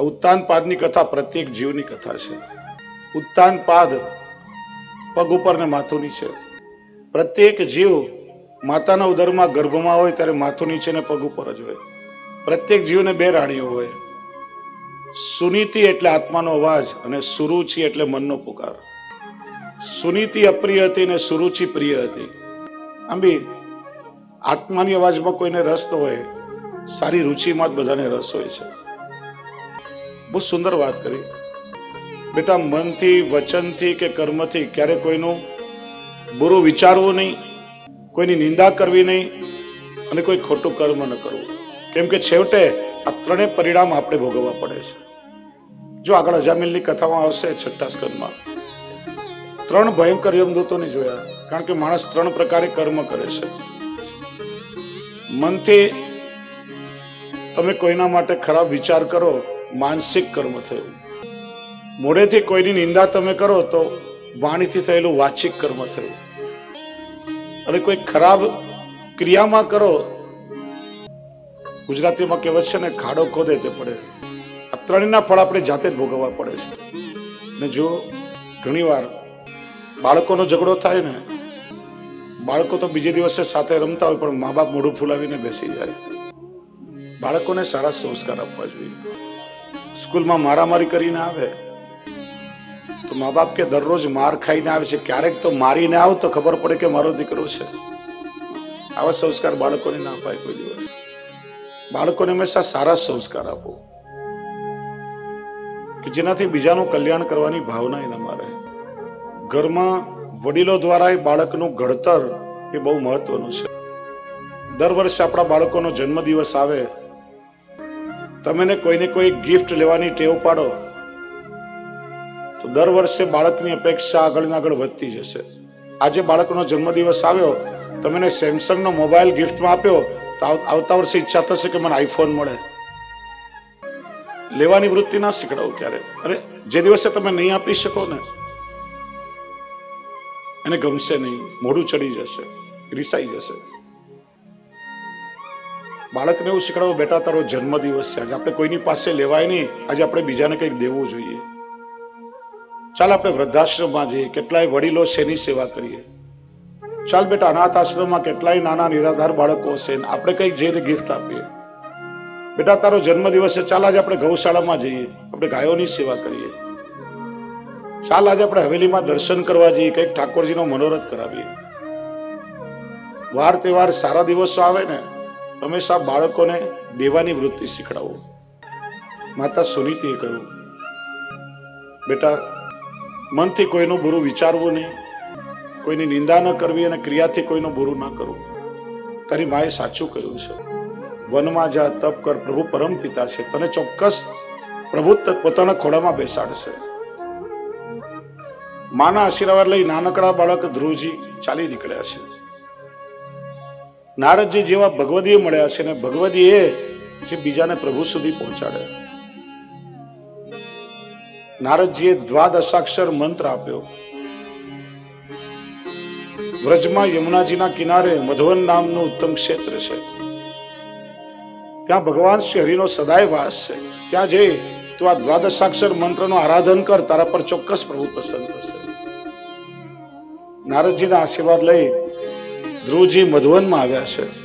આ ઉત્તાનપાદની કથા પ્રત્યેક જીવની કથા છે. ઉત્તાનપાદ પગ ઉપર ને માથું નીચે પ્રત્યેક જીવ માતાના ઉદરમાં ગર્ભમાં હોય ત્યારે માથું નીચે ને પગ ઉપર જ હોય. પ્રત્યેક જીવને બે રાણીઓ હોય. સુનીતિ એટલે આત્માનો અવાજ અને સુરુચિ એટલે મનનો પુકાર. સુનીતિ અપ્રિય હતી ને સુરુચિ પ્રિય હતી. આમ બી આત્માની અવાજમાં કોઈને રસ તો હોય? સારી રુચિમાં જ બધાને રસ હોય છે. બહુ સુંદર વાત કરી. બેટા, મનથી, વચનથી કે કર્મથી ક્યારે કોઈનું બુરું વિચારવું નહીં, કોઈની નિંદા કરવી નહીં અને કોઈ ખોટું કર્મ ન કરવું. કેમ કે છેવટે આ ત્રણેય પરિણામ આપણે ભોગવવા પડે છે. જો આગળ અજામિલની કથામાં આવશે છઠ્ઠા સ્કંદમાં. ત્રણ ભયંકર યમદૂતોને જોયા, કારણ કે માણસ ત્રણ પ્રકારે કર્મ કરે છે. મનથી તમે કોઈના માટે ખરાબ વિચાર કરો માનસિક કર્મ થયું. મોઢેથી કોઈની નિંદા તમે કરો તો વાણીથી થયેલું વાચિક કર્મ થયું. અને કોઈ ખરાબ ક્રિયામાં કરો, ગુજરાતીમાં કહેવત છે ને, ખાડો ખોદે તે પડે. આ ત્રણેયના ફળ આપણે જાતે જ ભોગવવા પડે છે. ને જો ઘણીવાર બાળકોનો ઝઘડો થાય ને, બાળકો તો બીજે દિવસે સાથે રમતા હોય, પણ મા બાપ મોઢું ફૂલાવીને બેસી જાય. બાળકોને સારા સંસ્કાર આપવા જોઈએ. સ્કૂલમાં મારામારી કરીને આવે, તો મા બાપ કે દરરોજ માર ખાઈને આવે છે. ક્યારેક તો મારીને આવ તો ખબર પડે કે મારો દીકરો છે. આવા સંસ્કાર બાળકોને ના અપાય કોઈ દિવસ. બાળકોને હંમેશા સારા સંસ્કાર આપો. કે જેનાથી બીજાનું કલ્યાણ કરવાની ભાવના એનામાં રહે. ઘરમાં વડીલો દ્વારા એ બાળકનું ઘડતર એ બહુ મહત્વનું છે. દર વર્ષે આપણા બાળકોનો જન્મદિવસ આવે તમે કોઈને કોઈ ગિફ્ટ લેવાની ટેવ પાડો, તો દર વર્ષે બાળકની અપેક્ષા આગળ આગળ વધતી જશે. આજે બાળકનો જન્મદિવસ આવ્યો તમે સેમસંગનો મોબાઈલ ગિફ્ટમાં આપ્યો, તો આવતા વર્ષે ઈચ્છા થશે કે મને આઈફોન મળે. લેવાની વૃત્તિ ના શીખડાવો ક્યારે? અરે, જે દિવસે તમે નહીં આપી શકો ને, એને ગમશે નહીં, મોઢું ચડી જશે, રિસાઈ જશે. બાળકને એવું શીખડાવો, બેટા, તારો જન્મદિવસ છે. આજે આપણે કોઈની પાસે લેવાય નહીં. આજે આપણે બીજાને કંઈક દેવું જોઈએ. ચાલ આપણે વૃદ્ધાશ્રમમાં જઈએ. કેટલાય વડીલો એની સેવા કરીએ? ચાલ બેટા, અનાથ આશ્રમમાં કેટલાય નાના નિરાધાર બાળકો છે આપણે કંઈક જઈને ગિફ્ટ આપીએ. બેટા, તારો જન્મદિવસ છે. ચાલ આજે આપણે ગૌશાળામાં જઈએ. આપણે ગાયોની સેવા કરીએ. ચાલ આજે આપણે હવેલીમાં દર્શન કરવા જઈએ. કંઈક ઠાકોરજીનો મનોરથ કરાવીએ. વાર તહેવાર સારા દિવસો આવે ને હંમેશા બાળકોને દેવાની વૃત્તિ શીખડાવો. માતા સુનીતિએ કહ્યું, બેટા, મનથી કોઈનું બુરું વિચારવું નહીં. કોઈની નિંદા ન કરવી અને ક્રિયાથી કોઈનું બુરું ન કરવું. તારી માએ સાચું કહ્યું છે. વનમાં જા, તપ કર, પ્રભુ પરમ પિતા છે. તને ચોક્કસ પ્રભુ પોતાના ખોળામાં બેસાડશે. માના આશીર્વાદ લઈ નાનકડા બાળક ધ્રુવજી ચાલી નીકળ્યા છે. નારદજી જેવા ભગવદીએ મળ્યા છે ને ભગવદીએ જે બીજાને પ્રભુ સુધી પહોંચાડે નારદજીએ દ્વાદશાક્ષર મંત્ર આપ્યો. વ્રજમાં યમુનાજીના કિનારે મધવન નામનું ઉત્તમ ક્ષેત્ર છે. ત્યાં ભગવાન શ્રી હરિનો સદાય વાસ છે. ત્યાં જઈ તું આ દ્વાદશાક્ષર મંત્રનું આરાધન કર, તારા પર ચોક્કસ પ્રભુ પ્રસન્ન થશે. નારદજીના આશીર્વાદ લઈ ધ્રુવજી મધુવનમાં આવ્યા છે.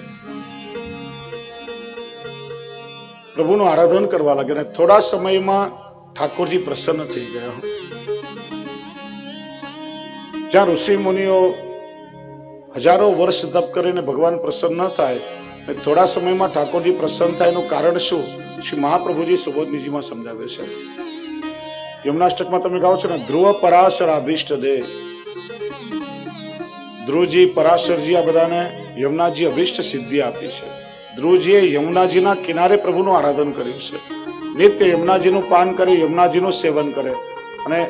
પ્રભુનું આરાધન કરવા લાગ્યા અને થોડા સમયમાં ઠાકોરજી પ્રસન્ન થઈ ગયા. જ્યાં ઋષિ મુનિઓ હજારો વર્ષ તપ કરીને ભગવાન પ્રસન્ન થાય અને થોડા સમયમાં ઠાકોરજી પ્રસન્ન થાય એનું કારણ શું? શ્રી મહાપ્રભુજી સુબોધનીજીમાં સમજાવે છે. યમનાષ્ટકમાં તમે ગાઓ છો ને, ધ્રુવ પરાશર અભિષ્ટ દે. ધ્રુવજી પરાશરજી આ બધાને યમુનાજી અભિષ્ટ સિદ્ધિ આપી છે. ધ્રુવજીએ યમુનાજીના કિનારે પ્રભુનું આરાધન કર્યું છે. નિત્ય યમુનાજીનું પાન કરે, યમુનાજીનું સેવન કરે અને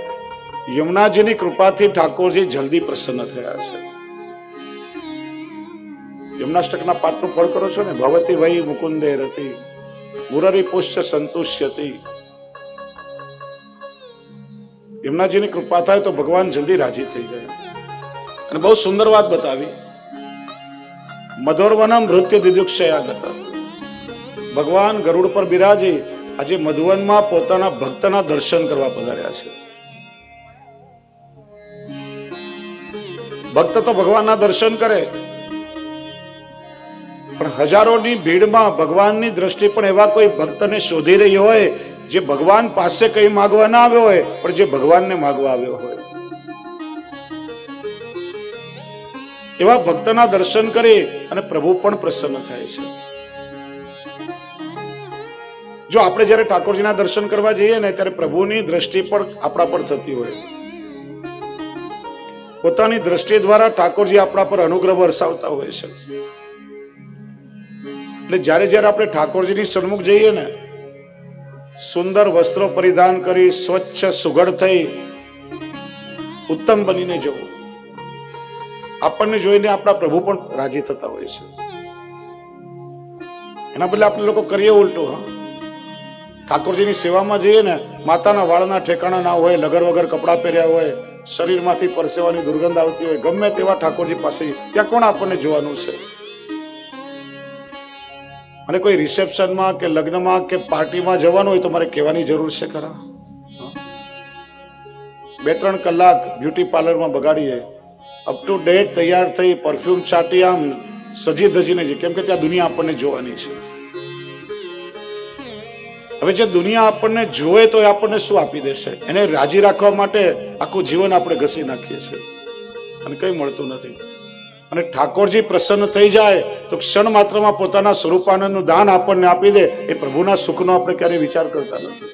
યમુનાજીની કૃપાથી ઠાકોરજી જલ્દી પ્રસન્ન થયા છે. યમુનાષ્ટકના પાઠનું ફળ કરો છો ને? ભવતી વહી મુકુંદે રતી, મુરરી પુષ્ટ સંતુષ્યતી. યમુનાજીની કૃપા થાય તો ભગવાન જલ્દી રાજી થઈ ગયા અને બહુ સુંદર વાત બતાવી. મધુરવનમ મૃત્યુ દિદુક્ષયા ભગવાન ગરુડ પર બિરાજી આજે મધુવનમાં પોતાના ભક્તના દર્શન કરવા પધાર્યા છે. ભક્ત તો ભગવાનના દર્શન કરે. પણ હજારોની ભીડમાં ભગવાનની દ્રષ્ટિ પણ એવા કોઈ ભક્તને શોધી રહી હોય, જે ભગવાન પાસે કઈ માગવા ના આવ્યો હોય, પણ જે ભગવાનને માગવા આવ્યો હોય. એવા ભક્તના દર્શન કરે અને પ્રભુ પણ પ્રસન્ન થાય છે. જો આપણે જ્યારે ઠાકોરજીના દર્શન કરવા જઈએ ને ત્યારે પ્રભુની દ્રષ્ટિ પણ આપણા પર થતી હોય. પોતાની દ્રષ્ટિ દ્વારા ઠાકોરજી આપણા પર અનુગ્રહ વરસાવતા હોય છે. એટલે જ્યારે જ્યારે આપણે ઠાકોરજીની સન્મુખ જઈએ ને, સુંદર વસ્ત્રો પરિધાન કરી, સ્વચ્છ સુઘડ થઈ, ઉત્તમ બનીને જવું. આપણને જોઈને આપણા પ્રભુ પણ રાજી થતા હોય છે. એના બદલે આપણે લોકો કરીએ ઉલટું, હા. ઠાકોરજીની સેવામાં જઈએ ને, માતાના વાળના ઠેકાણા ના હોય, લગર વગર કપડાં પહેર્યા હોય, શરીરમાંથી પરસેવાની દુર્ગંધ આવતી હોય, ગમે તેવા ઠાકોરજી પાસે ત્યાં કોણ આપણને જોવાનું છે? અને કોઈ રિસેપ્શનમાં કે લગ્નમાં કે પાર્ટીમાં જવાનું હોય તો મારે કહેવાની જરૂર છે ખરા? બે ત્રણ કલાક બ્યુટી પાર્લરમાં બગાડીએ અપ ટુ ડેટ તૈયાર થઈ પરફ્યુમ છાટી આમ સજી ધજીને છે કેમ કે ત્યાં દુનિયા આપણને જોવાની છે. હવે જે દુનિયા આપણને જોવે તો એ આપણને શું આપી દેશે? એને રાજી રાખવા માટે આખું જીવન આપણે ઘસી નાખીએ છીએ. અને કંઈ મળતું નથી. અને ઠાકોરજી પ્રસન્ન થઈ જાય, તો ક્ષણ માત્રમાં પોતાના સ્વરૂપાનંદનું દાન આપણને આપી દે. એ પ્રભુના સુખનો આપણે ક્યારેય વિચાર કરતા નથી.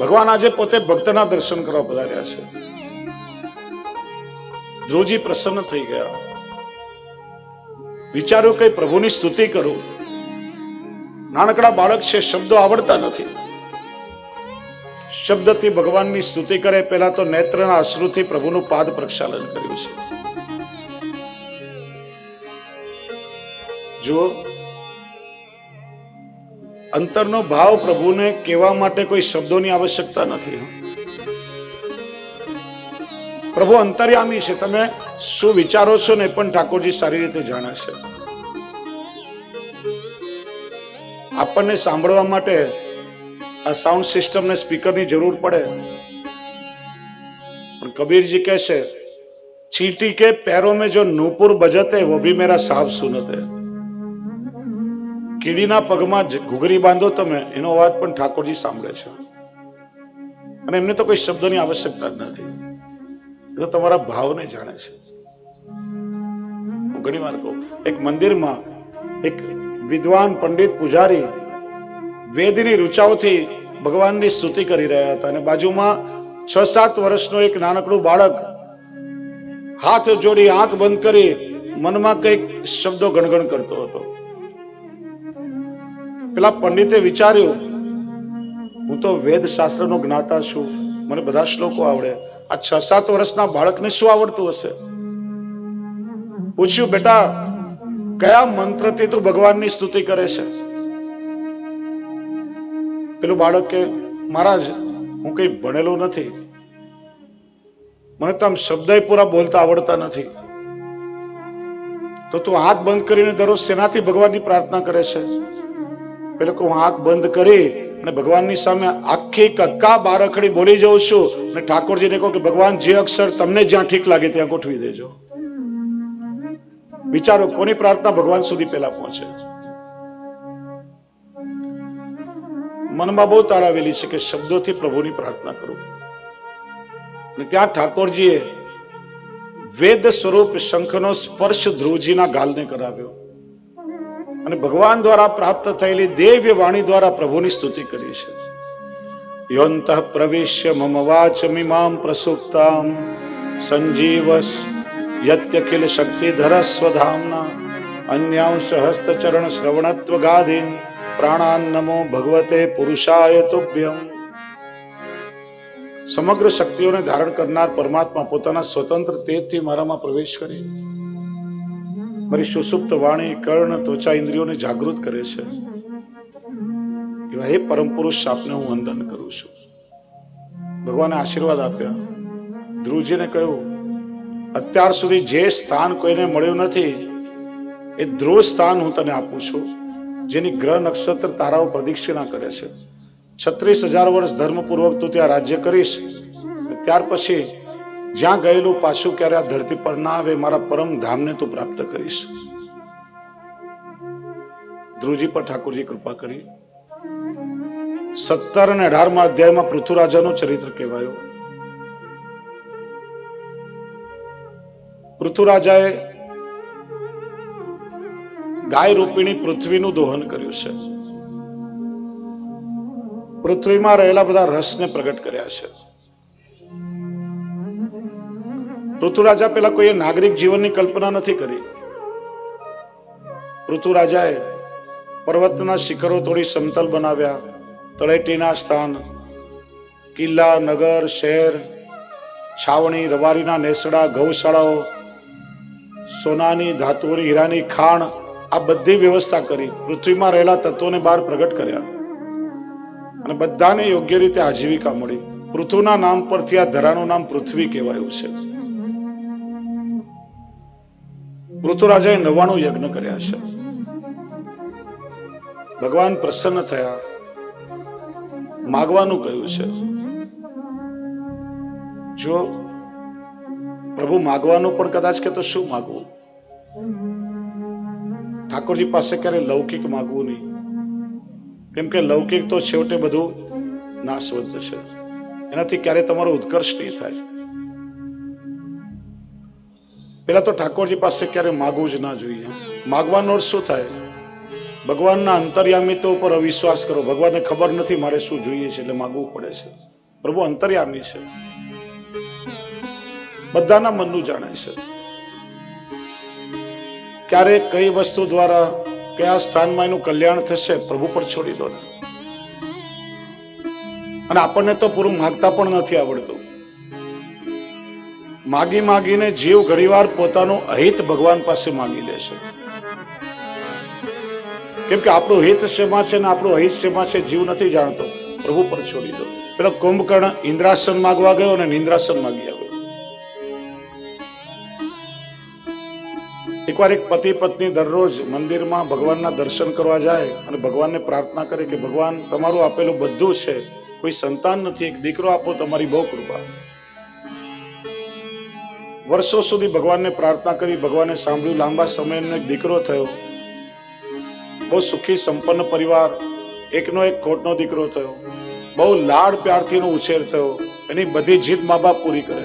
ભગવાન આજે પોતે ભક્તના દર્શન કરવા પધાર્યા છે. ધ્રુવજી પ્રસન્ન થઈ ગયા. વિચાર્યું કઈ પ્રભુની સ્તુતિ કરું. નાનકડા બાળક છે, શબ્દો આવડતા નથી. શબ્દથી ભગવાનની સ્તુતિ કરે, પહેલા તો નેત્રના અશ્રુથી પ્રભુનું પાદ પ્રક્ષાલન કર્યું છે. જુઓ અંતરનો ભાવ પ્રભુને કહેવા માટે કોઈ શબ્દોની આવશ્યકતા નથી પ્રભુ અંતર્યામી છે. તમે શું વિચારો છો ને પણ ઠાકોરજી સારી રીતે જાણે છે. આપણને સાંભળવા માટે આ સાઉન્ડ સિસ્ટમ ને સ્પીકરની જરૂર પડે. પણ કબીરજી કહે છે, ચીટી કે પેરો મેં જો નૂપુર બજતે, વો ભી મેરા સાફ સુનતે. કીડીના પગમાં ઘૂઘરી બાંધો તમે, એનો અવાજ પણ ઠાકોરજી સાંભળે છે. અને એમને તો કોઈ શબ્દોની આવશ્યકતા જ નથી. એ તો તમારા ભાવને જાણે છે. હું ઘણી વાર કહું, એક મંદિરમાં એક વિદ્વાન પંડિત પૂજારી વેદની રૂચાઓથી ભગવાનની સ્તુતિ કરી રહ્યા હતા અને બાજુમાં છ સાત વર્ષનો એક નાનકડું બાળક હાથ જોડી આંખ બંધ કરી મનમાં કંઈક શબ્દો ગણગણ કરતો હતો. પેલા પંડિતે વિચાર્યું, હું તો વેદ શાસ્ત્રનો જ્ઞાતા છું. મને બધા શ્લોકો આવડે. આ છ સાત વર્ષના બાળકને શું આવડતું હશે? પૂછ્યું, બેટા, કયા મંત્રથી તું ભગવાનની સ્તુતિ કરે છે? પેલું બાળક કે, મહારાજ, હું કઈ ભણેલો નથી. મને તો આમ શબ્દ પૂરા બોલતા આવડતા નથી. તો તું હાથ બંધ કરીને દરરોજ શેનાથી ભગવાનની પ્રાર્થના કરે છે. પેલો કે હું આંખ બંધ કરી અને ભગવાનની સામે આખી કક્કા બારખડી બોલી જાઉં છું અને ઠાકોરજીને કહું કે ભગવાન, જે અક્ષર તમને જ્યાં ઠીક લાગે ત્યાં ગોઠવી દેજો. વિચારો કોની પ્રાર્થના ભગવાન સુધી પહેલા પહોંચે મનમાં બહુ તારાવેલી છે કે શબ્દોથી પ્રભુની પ્રાર્થના કરું. અને ત્યાં ઠાકોરજીએ વેદ સ્વરૂપ શંખનો સ્પર્શ ધ્રુવજીના ગાલને કરાવ્યો. અને ભગવાન દ્વારા પ્રાપ્ત થયેલી દેવ્ય વાણી દ્વારા પ્રભુની સ્તુતિ કરી છે યોંત પ્રવેશ્ય મમ વાચમિમામ પ્રસુપ્તામ સંજીવસ યત્યખિલ શક્તિધર સ્વધામના અન્યાંશ હસ્તચરણ શ્રવણત્વ ગાધીન પ્રાણાન નમો ભગવતે પુરુષાય તુભ્યમ. સમગ્ર શક્તિઓને ધારણ કરનાર પરમાત્મા પોતાના સ્વતંત્ર તેજથી મારામાં પ્રવેશ કરી. મારી સુસુપ્ત વાણી, કર્ણ, ત્વચા, ઇન્દ્રિયોને જાગૃત કરે છે. એવા હે પરમ પુરુષ આપને હું વંદન કરું છું. ભગવાને આશીર્વાદ આપ્યા. ધ્રુવજીને કહ્યું, અત્યાર સુધી જે સ્થાન કોઈને મળ્યું નથી, એ ધ્રુવ સ્થાન હું તને આપું છું, જેની ગ્રહ નક્ષત્ર તારાઓ પ્રદક્ષિણા કરે છે. છત્રીસ હજાર વર્ષ ધર્મપૂર્વક તું ત્યાં રાજ્ય કરીશ ત્યાર પછી જ્યાં ગયેલું પાછું ક્યારે આ ધરતી પર ના આવે, મારા પરમ ધામને તું પ્રાપ્ત કરીશ. ધ્રુવજી પર ઠાકોરજી કૃપા કરી. સત્તર અને અઢારમાં અધ્યાયમાં પૃથ્વીરાજાનું ચરિત્ર કહેવાયું. પૃથ્વીરાજાએ ગાય રૂપિણી પૃથ્વીનું દોહન કર્યું છે. પૃથ્વીમાં રહેલા બધા રસને પ્રગટ કર્યા છે. પૃથ્વીરાજા પેલા કોઈએ નાગરિક જીવનની કલ્પના નથી કરી. ઋતુરાજાએ પર્વતના શિખરો તોડી સમતલ બનાવ્યા. તળેટીના સ્થાન, કિલ્લા, નગર, શહેર, છાવણી, રવારીના નેસડા, ગૌશાળાઓ, સોનાની, ધાતુની, હીરાની ખાણ, આ બધી વ્યવસ્થા કરી પૃથ્વીમાં રહેલા તત્વોને બહાર પ્રગટ કર્યા. અને બધાને યોગ્ય રીતે આજીવિકા મળી. પૃથ્વીના નામ પરથી આ ધરાનું નામ પૃથ્વી કહેવાયું છે. પૃથ્વીરાજાએ નવાણું યજ્ઞ કર્યા છે. ભગવાન પ્રસન્ન થયા. માગવાનું કહ્યું છે. જો પ્રભુ માગવાનું પણ કદાચ કે તો શું માગવું? ઠાકોરજી પાસે ક્યારે લૌકિક માગવું નહીં. કેમ કે લૌકિક તો છેવટે બધું નાશવંત છે. એનાથી ક્યારે તમારો ઉત્કર્ષ નહીં થાય. પેલા તો ઠાકોરજી પાસે ક્યારે માગવું જ ના જોઈએ. માગવાનો શું થાય. ભગવાનના અંતર્યામિતો ઉપર અવિશ્વાસ કરો. ભગવાનને ખબર નથી મારે શું જોઈએ છે એટલે માગવું પડે છે. પ્રભુ અંતર્યામી છે. બધાના મનનું જાણે છે. ક્યારે કઈ વસ્તુ દ્વારા કયા સ્થાનમાં એનું કલ્યાણ થશે પ્રભુ પર છોડી દો અને આપણને તો પૂરું માગતા પણ નથી આવડતું. માગી માગીને જીવ ઘણીવાર પોતાનું અહિત ભગવાન પાસે માગી લે છે. કેમ કે આપણું હિત શેમાં છે ને આપણું અહિત શેમાં છે જીવ નથી જાણતો. પ્રભુ પર છોડી દો. પેલો કુંભકર્ણ ઇન્દ્રાસન માગવા ગયો અને નિંદ્રાસન માગી આવ્યો. એકવાર એક પતિ પત્ની દરરોજ મંદિરમાં ભગવાનના દર્શન કરવા જાય અને ભગવાનને પ્રાર્થના કરે કે ભગવાન, તમારું આપેલું બધું છે. કોઈ સંતાન નથી. એક દીકરો આપો, તમારી બહુ કૃપા. વર્ષો સુધી ભગવાનને પ્રાર્થના કરી ભગવાને સાંભળ્યું, લાંબા સમયનો એક દીકરો થયો. બહુ સુખી, સંપન્ન પરિવાર, એકનો એક ખોટનો દીકરો થયો. બહુ લાડ પ્યારથી એનો ઉછેર થયો. એની બધી જીત મા બાપ પૂરી કરે.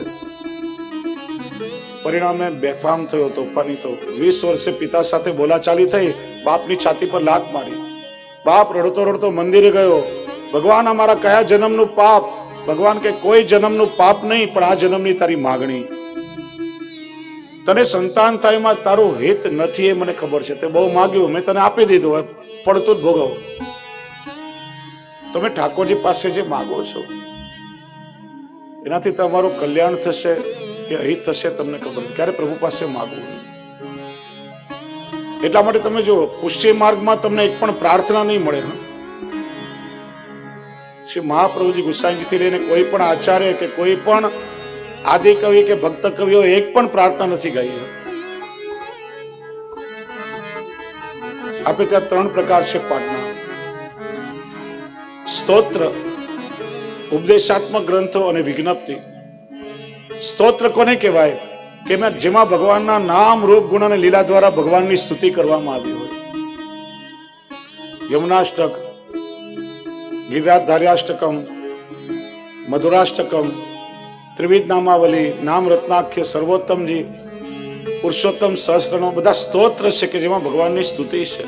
પરિણામે બેફામ થયો, તોફાની થયો. વીસ વર્ષે પિતા સાથે બોલાચાલી થઈ, બાપની છાતી પર લાત મારી. બાપ રડતો રડતો મંદિરે ગયો. ભગવાન અમારા કયા જન્મનું પાપ? ભગવાન કે કોઈ જન્મનું પાપ નહીં, પણ આ જન્મની તારી માગણી. તને સંતાન થાય એમાં તારું હિત નથી એ મને ખબર છે. તે બહુ માગ્યું. મેં તને આપી દીધું હોય પડતું જ ભોગવ. તમે ઠાકોરજી પાસે જે માગો છો, એનાથી તમારું કલ્યાણ થશે કે અહિત થશે તમને ખબર ક્યારે પ્રભુ પાસે માગવું? એટલા માટે તમે જો પુષ્ટિ માર્ગમાં તમને એક પણ પ્રાર્થના નહીં મળે શ્રી મહાપ્રભુજી ગુસાઈજીથી લઈને કોઈ પણ આચાર્ય કે કોઈ પણ આદિ કવિ કે ભક્ત કવિઓ એક પણ પ્રાર્થના નથી ગાઈ. આપણે ત્યાં ત્રણ પ્રકાર છે પાઠના સ્તોત્ર, ઉપદેશાત્મક ગ્રંથો અને વિજ્ઞપ્તિ. સ્તોત્ર કોને કહેવાય? કે જેમાં ભગવાનના નામ, રૂપ, ગુણ અને લીલા દ્વારા ભગવાનની સ્તુતિ કરવામાં આવી હોય. યમુનાષ્ટક ગિરિરાજધાર્યાષ્ટકમ મધુરાષ્ટકમ ત્રિવિધ નામાવલી નામ રત્નાખ્ય સર્વોત્તમજી, પુરુષોત્તમ સહસ્ત્રનો બધા સ્તોત્ર છે કે જેમાં ભગવાનની સ્તુતિ છે.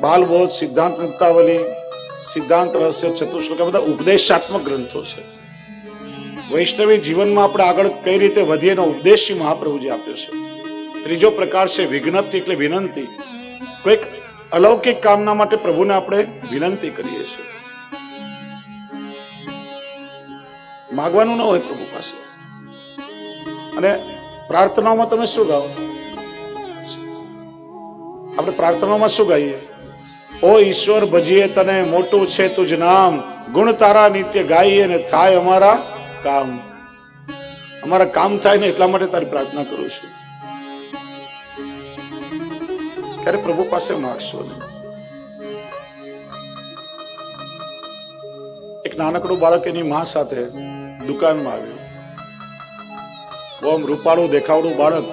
બાલબોધ, સિદ્ધાંત મુક્તાવલી, સિદ્ધાંત રહસ્ય, ચતુશ્લોક બધા ઉપદેશાત્મક ગ્રંથો છે. વૈષ્ણવી જીવનમાં આપણે આગળ કઈ રીતે વધીએ એનો ઉપદેશ મહાપ્રભુજી આપ્યો છે. ત્રીજો પ્રકાર છે વિજ્ઞપ્તિ એટલે વિનંતી. કોઈક અલૌકિક કામના માટે પ્રભુને આપણે વિનંતી કરીએ છીએ. માગવાનું ન હોય પ્રભુ પાસે. અને પ્રાર્થનામાં તમે શું ગાઓ? આપણે પ્રાર્થનામાં શું ગાઈએ? ઓ ઈશ્વર, ભજીએ તને, મોટું છે તુજ નામ. ગુણ તારા નિત્ય ગાઈએ ને થાય અમારા કામ. અમારા કામ થાય ને એટલા માટે તારી પ્રાર્થના કરું છું. ત્યારે પ્રભુ પાસે માગશો એક નાનકડું બાળક એની મા સાથે દુકાનમાં આવ્યો. બહુ આમ રૂપાળું દેખાવડું બાળક.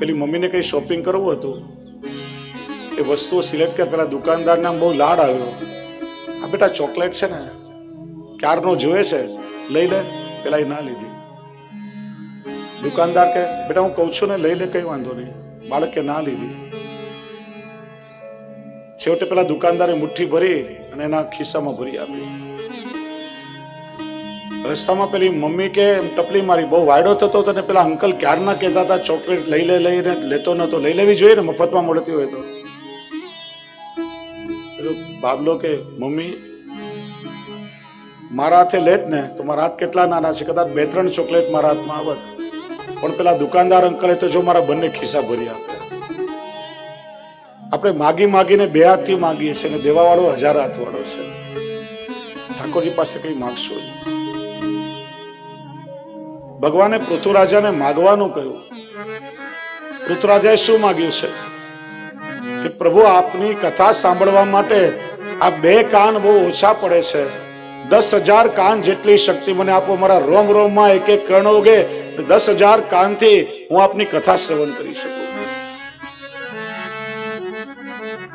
પેલી મમ્મીને કઈ શોપિંગ કરવું હતું? એ વસ્તુઓ સિલેક્ટ કર, પેલા દુકાનદાર નામ બહુ લાડ આવ્યો. આ બેટા ચોકલેટ છે ને, ક્યારનો જોયે છે? લઈ લે. પેલા એ ના લીધી. દુકાનદાર કે બેટા, હું કહું છું ને, લઈ લે, કઈ વાંધો નહીં. બાળકે ના લીધી. છેવટે પેલા દુકાનદારે મુઠ્ઠી ભરી અને એના ખિસ્સામાં ભરી આપી. રસ્તામાં પેલી મમ્મી કે ટપલી મારી બહુ વાયડો થતો હતો ને પેલા અંકલ ક્યારના કહેતા હતા, ચોકલેટ લઈ લે લઈને લેતો નતો, લઈ લેવી જોઈએ ને, મફતમાં મળતી હોય તો. પેલો બાબલો કે, મમ્મી, મારા હાથે લેત ને તો મારા હાથ કેટલા નાના છે? કદાચ બે, ત્રણ ચોકલેટ મારા હાથમાં આવત. પણ પેલા દુકાનદાર અંકલે તો જો મારા બંને ખિસ્સા ભરી આપ્યા આપણે માગી માગીને બે હાથથી માગીએ છીએ અને દેવાવાળો હજાર હાથ વાળો છે. ઠાકોરજી પાસે કઈ માગશો જ ભગવાને પૃથ્વીરાજાને માગવાનું કહ્યું. પૃથ્વીરાજાએ શું માગ્યું છે? કે પ્રભુ, આપની કથા સાંભળવા માટે આ બે કાન બહુ ઓછા પડે છે. દસ હજાર કાન જેટલી શક્તિ મને આપો, મારા રોમ રોમમાં એક એક કર્ણ ઉગે દસ હજાર કાનથી હું આપની કથા શ્રવણ કરી શકું.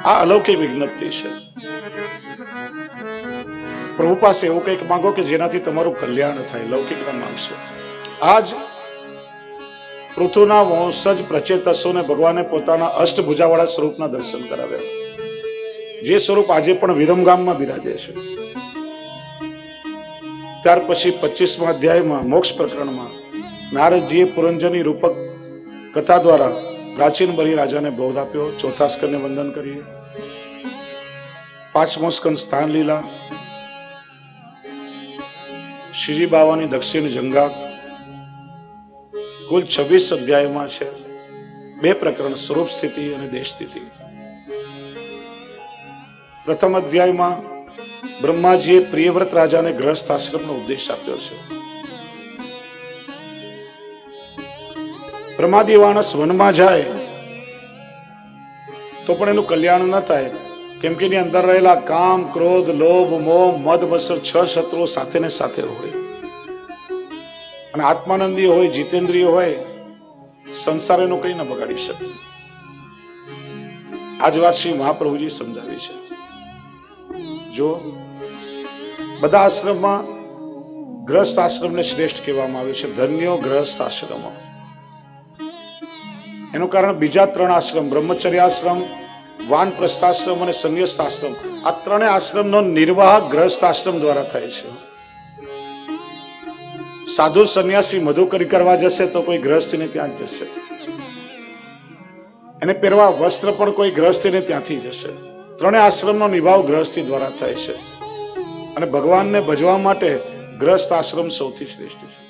આ અલૌકિક વિજ્ઞપ્તિ છે. પ્રભુ પાસે એવું કંઈક માંગો કે જેનાથી તમારું કલ્યાણ થાય, લૌકિકના માંગશો આજ પૃથુના વંશજ પ્રચેતસોને ભગવાને પોતાના અષ્ટભુજાવાળા સ્વરૂપના દર્શન કરાવ્યા. જે સ્વરૂપ આજે પણ વિરમગામમાં બિરાજે છે. ત્યાર પછી પચીસમા અધ્યાયમાં, મોક્ષ પ્રકરણમાં, નારદજીએ પુરંજની રૂપક કથા દ્વારા પ્રાચીન બરી રાજાને બોધ આપ્યો. ચોથા સ્કંદને વંદન કરીએ. પાંચમો સ્કંદ સ્થાન લીલા શ્રીજી બાવાની દક્ષિણ જંગા. કુલ છવ્વીસ અધ્યાયમાં છે. બે પ્રકરણ, સ્વરૂપ સ્થિતિ અને દેશ સ્થિતિ. પ્રથમ અધ્યાયમાં બ્રહ્માજીએ પ્રિયવ્રત રાજાને ગ્રસ્થ આશ્રમનો ઉપદેશ આપ્યો છે. પ્રમાદી માણસ વનમાં જાય, તો પણ એનું કલ્યાણ ન થાય. કેમ કે એની અંદર રહેલા કામ, ક્રોધ, લોભ, મોહ, મદ મસર છ શત્રુઓ સાથે ને સાથે હોય. અને આત્માનંદી હોય, જીતેન્દ્રિય હોય, સંસાર એનું કઈ ના બગાડી શકે. આજ વાત શ્રી મહાપ્રભુજી સમજાવી છે. જો બધા આશ્રમમાં ગ્રસ્ત આશ્રમને શ્રેષ્ઠ કહેવામાં આવે છે, ધન્યો ગ્રસ્ત આશ્રમ. એનું કારણ બીજા ત્રણ આશ્રમ, બ્રહ્મચર્ય આશ્રમ, વાનપ્રસ્થ આશ્રમ અને સંન્યસ્ત આશ્રમ. આ ત્રણેય આશ્રમનો નિર્વાહ ગ્રસ્ત આશ્રમ દ્વારા થાય છે. સાધુ સંન્યાસી મધુકરી કરવા જશે તો કોઈ ગ્રહસ્થીને ત્યાં જશે. એને પહેરવા વસ્ત્ર પણ કોઈ ગ્રહસ્થીને ત્યાંથી જશે. ત્રણેય આશ્રમનો નિભાવ ગ્રહસ્થી દ્વારા થાય છે. અને ભગવાનને ભજવા માટે ગ્રસ્ત આશ્રમ સૌથી શ્રેષ્ઠ છે.